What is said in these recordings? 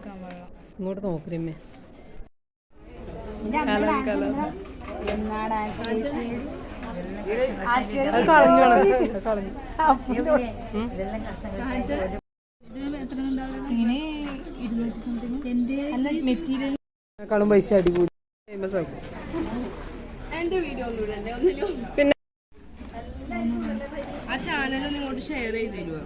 Video എടുക്കാൻ പാടില്ല ഇങ്ങോട്ട് നോക്കി അത് കളഞ്ഞു അത് കളഞ്ഞു. ഇത് എത്ര ഉണ്ടാവില്ല ഇങ്ങനെ ഇരുന്നൂറ്റി സംതിങ് എന്റെ മെറ്റീരിയൽ. കളും പൈസ അടികൂടി. ഫേമസ് ആക്കും. എന്റെ വീഡിയോ ഒന്നിലും. പിന്നെ ആ ചാനൽ ഒന്ന് ഇങ്ങോട്ട് ഷെയർ ചെയ്ത് തരുമോ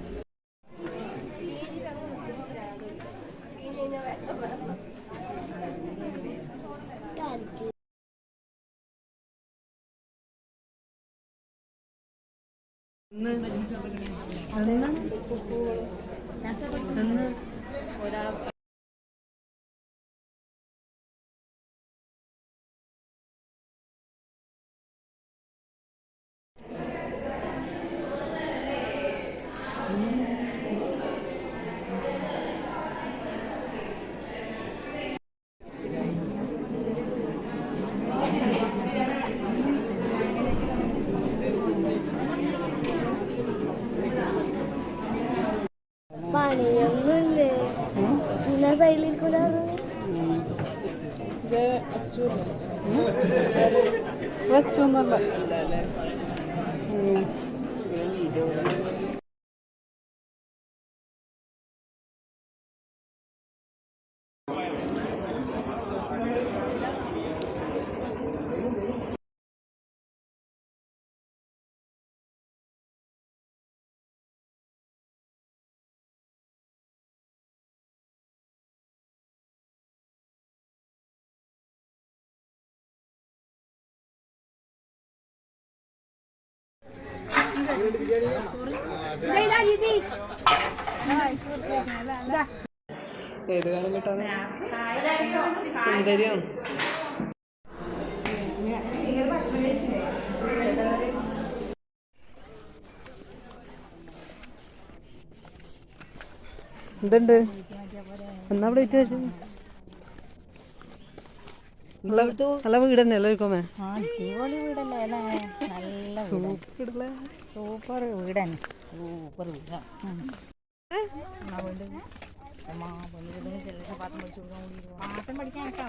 ഇന്ന് എന്ന് ഒരാളെ പിന്നെ സൈഡിലിരിക്കൂല വെച്ചൊന്നല്ല ഏത് സുന്ദരിയാണ് എന്തുണ്ട്? എന്നാ പ്ലേറ്റ് വെച്ചു? നല്ല നല്ല വീട് തന്നെ അല്ലേ ഇരിക്കുമേ അടിപൊളി വീടല്ലേ നല്ല സൂപ്പിടല്ലേ സൂപ്പർ വീടന്നെ സൂപ്പർ വീടാ. പാത്രം പഠിക്കാനൊക്കെ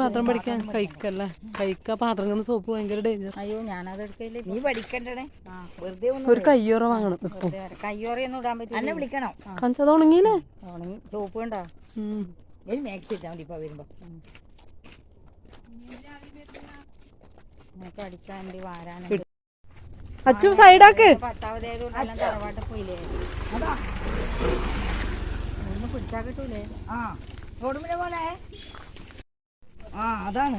പാത്രം പഠിക്കാൻ? കഴിക്കല്ലേ? കൈക്ക പാത്രം കന്ന് സോപ്പ് ഭയങ്കര ഡേഞ്ചർ അയ്യോ ഞാനത് എടുക്കില്ല? നീ പഠിക്കണ്ടേ വെറുതെ ഒരു കയ്യോറ വാങ്ങണം. കയ്യോറയൊന്നും ഇടാൻ പറ്റില്ല. അന്നെ വിളിക്കണം. കഞ്ചത് ഉണങ്ങിയില്ലേ? ഉണങ്ങി. സോപ്പ് കണ്ടോ ഉം. ഇനി മാക്സ് ഇട്ടാൽ മതി ഇപ്പൊ വരുമ്പോ. വാരാനുണ്ട്. അച്ചു സൈഡാക്ക് പത്താവതായത് എല്ലാം തറവാട്ട് പോയില്ലേ? അതാ. പിടിച്ചാ കിട്ടൂലേ? ആ റോഡുമിലെ പോലെ ആ അതാണ്.